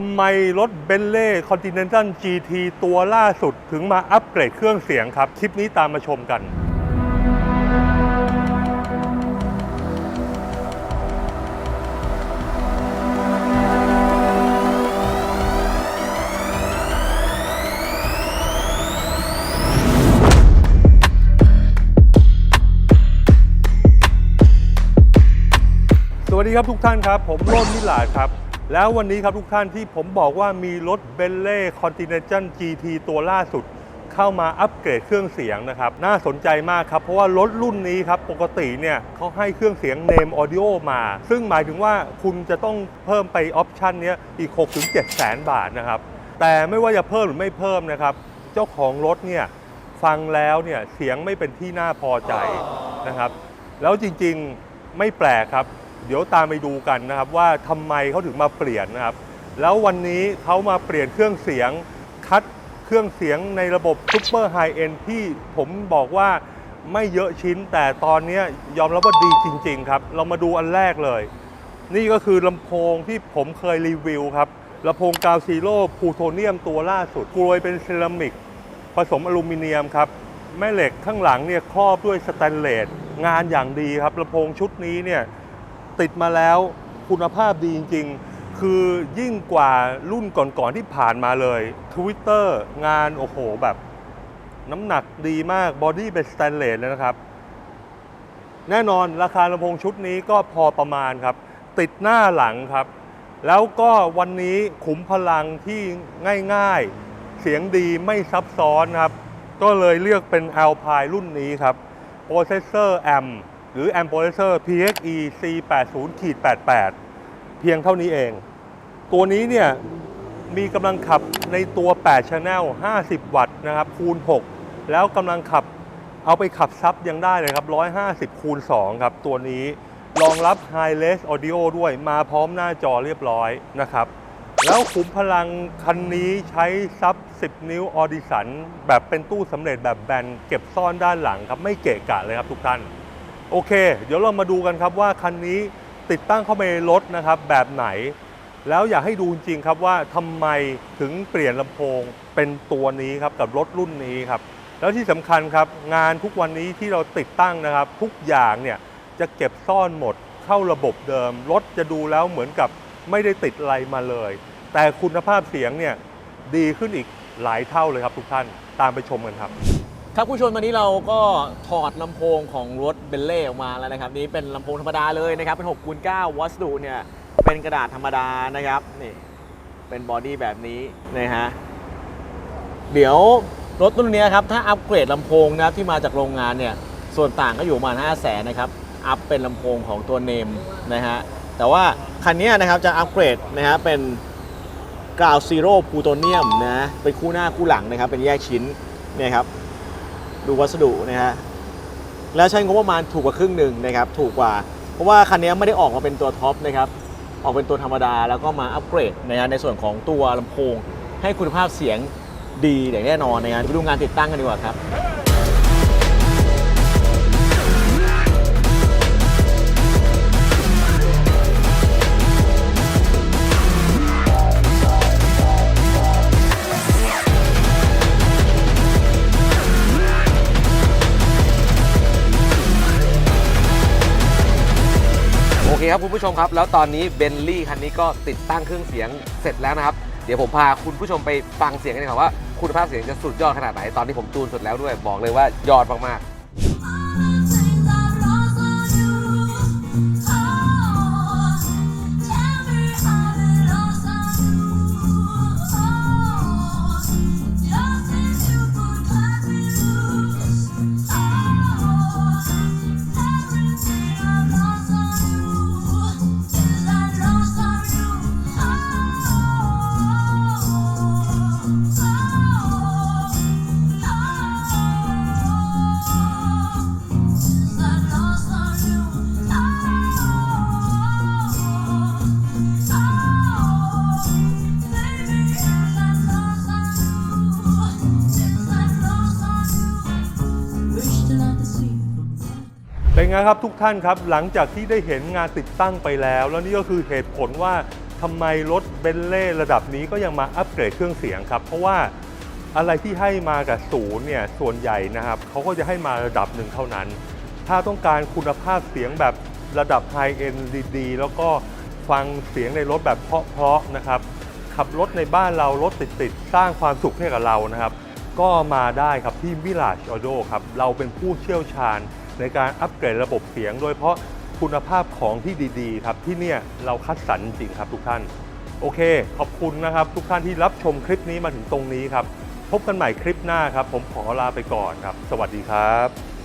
ทำไมรถเบนเล่ Continental GT ตัวล่าสุดถึงมาอัปเกรดเครื่องเสียงครับ คลิปนี้ตามมาชมกันสวัสดีครับทุกท่านครับ ผมโรจน์มิลาดครับ แล้ววันนี้ครับทุกท่านที่ผมบอกว่ามีรถเบนเล่ Continental GT ตัวล่าสุด เข้ามาอัปเกรดเครื่องเสียงนะครับ น่าสนใจมากครับ เพราะว่ารถรุ่นนี้ครับ ปกติเนี่ยเขาให้เครื่องเสียง Name Audio มา ซึ่งหมายถึงว่าคุณจะต้องเพิ่มไปออปชันนี้อีก 6-7 แสนบาทนะครับ แต่ไม่ว่าจะเพิ่มหรือไม่เพิ่มนะครับ เจ้าของรถเนี่ยฟังแล้วเนี่ยเสียงไม่เป็นที่น่าพอใจนะครับ แล้วจริงๆไม่แปลกครับ เดี๋ยวตามไปดูกันนะครับว่าทำไมเขาถึงมาเปลี่ยนนะครับ แล้ววันนี้เขามาเปลี่ยนเครื่องเสียงคัดเครื่องเสียงในระบบซุปเปอร์ไฮเอ็นที่ผมบอกว่าไม่เยอะชิ้นแต่ตอนนี้ยอมรับว่าดีจริง ๆ ครับ เรามาดูอันแรกเลย นี่ก็คือลำโพงที่ผมเคยรีวิวครับลำโพงกาวซีโร่พูโทเนียมตัวล่าสุดกลวยเป็นเซรามิก ผสมอลูมิเนียมครับแม่เหล็กข้างหลังเนี่ยครอบด้วยสแตนเลสงานอย่างดีครับลำโพงชุดนี้เนี่ย ติดมาแล้วคุณภาพดีจริง ๆ คือยิ่งกว่ารุ่นก่อนๆที่ผ่านมาเลย Twitter งานโอ้โหแบบน้ำหนักดีมากบอดี้เป็นสแตนเลสเลยนะครับ แน่นอนราคาลำโพงชุดนี้ก็พอประมาณครับ ติดหน้าหลังครับ แล้วก็วันนี้ขุมพลังที่ง่ายๆ เสียงดีไม่ซับซ้อนครับ ก็เลยเลือกเป็น Alpine รุ่นนี้ครับ Processor AM หรือ AM Processor PXE C80-88 เพียงเท่านี้เอง ตัวนี้เนี่ยมีกำลังขับในตัว 8 Channel 50 วัตต์นะครับ คูณ 6 แล้วกำลังขับเอาไปขับซับยังได้เลยครับ 150 คูณ 2 ครับ ตัวนี้รองรับ High Res Audio ด้วยมาพร้อมหน้าจอเรียบร้อยนะครับ แล้วขุมพลังคันนี้ใช้ซับ 10 นิ้วออดิสันแบบเป็นตู้สำเร็จแบบแบนเก็บซ่อนด้านหลังครับ ไม่เกะกะเลยครับทุกท่าน โอเค เดี๋ยวเรามาดูกันครับว่าคันนี้ติดตั้งเข้าไปในรถนะครับแบบไหน แล้วอยากให้ดูจริงครับว่าทำไมถึงเปลี่ยนลำโพงเป็นตัวนี้ครับกับรถรุ่นนี้ครับแล้วที่สำคัญครับงานทุกวันนี้ที่เราติดตั้งนะครับ ทุกอย่างเนี่ยจะเก็บซ่อนหมดเข้าระบบเดิม รถจะดูแล้วเหมือนกับไม่ได้ติดอะไรมาเลย แต่คุณภาพเสียงเนี่ยดีขึ้นอีกหลายเท่าเลยครับทุกท่านตามไปชมกันครับ ครับผู้ชมตอนนี้เราก็ถอดลำโพงของรถเบลเล่ออกมาแล้วนะครับ นี่เป็นลำโพงธรรมดาเลยนะครับ เป็น6คูณ9วัสดุเนี่ย เป็นกระดาษธรรมดานะครับ นี่ เป็นบอดี้แบบนี้นะฮะ เดี๋ยวรถรุ่นนี้ครับ ถ้าอัปเกรดลำโพงนะครับที่มาจากโรงงานเนี่ย ส่วนต่างก็อยู่ประมาณ 5 0 0แสนนะครับ อัพเป็นลำโพงของตัวเนมนะฮะ แต่ว่าคันนี้นะครับจะอัปเกรดนะฮะเป็นกราวซีโร่พูโตเนียมนะ เป็นคู่หน้าคู่หลังนะครับ เป็นแยกชิ้นเนี่ยครับ ดูวัสดุนะฮะแล้วใช้งบประมาณถูกกว่าครึ่งหนึ่งนะครับถูกกว่า เพราะว่าคันนี้ไม่ได้ออกมาเป็นตัวท็อปนะครับออกเป็นตัวธรรมดาแล้วก็มาอัปเกรดนะฮะในส่วนของตัวลำโพง ให้คุณภาพเสียงดีอย่างแน่นอนนะฮะไปดูงานติดตั้งกันดีกว่าครับ เคครับคุณผู้ชมครับ แล้วตอนนี้เบนลี่คันนี้ก็ติดตั้งเครื่องเสียงเสร็จแล้วนะครับ เดี๋ยวผมพาคุณผู้ชมไปฟังเสียงกันดีกว่าว่าคุณภาพเสียงจะสุดยอดขนาดไหน ตอนนี้ผมจูนสุดแล้วด้วย บอกเลยว่ายอดมากๆ เป็นไงครับทุกท่านครับหลังจากที่ได้เห็นงานติดตั้งไปแล้ว แล้วนี่ก็คือเหตุผลว่าทำไมรถเบนเล่ระดับนี้ก็ยังมาอัปเกรดเครื่องเสียงครับ เพราะว่าอะไรที่ให้มากับศูนย์เนี่ยส่วนใหญ่นะครับเขาก็จะให้มาระดับหนึ่งเท่านั้น ถ้าต้องการคุณภาพเสียงแบบระดับไฮเอ็นดีๆ แล้วก็ฟังเสียงในรถแบบเพราะๆนะครับ ขับรถในบ้านเรารถติดๆ สร้างความสุขให้กับเรานะครับ ก็มาได้ครับที่ Mirage Audio ครับ เราเป็นผู้เชี่ยวชาญ ในการอัปเกรดระบบเสียง โดยเพราะคุณภาพของที่ดีๆครับที่เนี่ยเราคัดสรรจริงครับทุกท่าน โอเค ขอบคุณนะครับ ทุกท่านที่รับชมคลิปนี้มาถึงตรงนี้ครับ พบกันใหม่คลิปหน้าครับ ผมขอลาไปก่อนครับ สวัสดีครับ